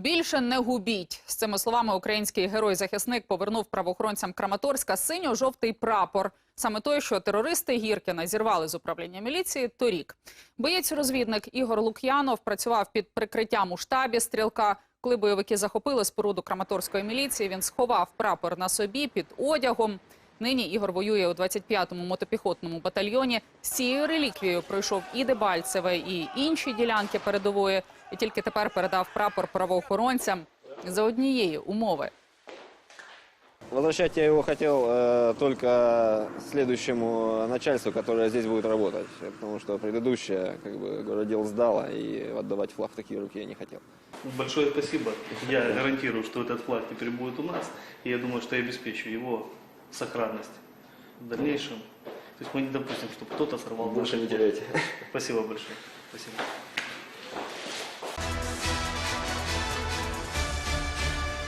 Більше не губіть з цими словами. Український герой-захисник повернув правоохоронцям Краматорська синьо-жовтий прапор. Саме той, що терористи Гіркіна зірвали з управління міліції торік. Боєць-розвідник Ігор Лук'янов працював під прикриттям у штабі стрілка. Коли бойовики захопили споруду Краматорської міліції, він сховав прапор на собі під одягом. Нині Ігор воює у 25-му мотопіхотному батальйоні. З цією реліквією пройшов і Дебальцеве, і інші ділянки передової. І тільки тепер передав прапор правоохоронцям за однієї умови. Возвращать я его хотел э, только следующему начальству, которое здесь будет работать, потому что предыдущее, как бы, говорю, дело сдало, и отдавать флаг в такие руки я не хотел. Большое спасибо. Я гарантирую, что этот флаг теперь будет у нас. И я думаю, что я обеспечу его сохранность в дальнейшем. То есть мы не допустим, чтобы кто-то сорвал Больше не теряйте. Спасибо большое. Спасибо.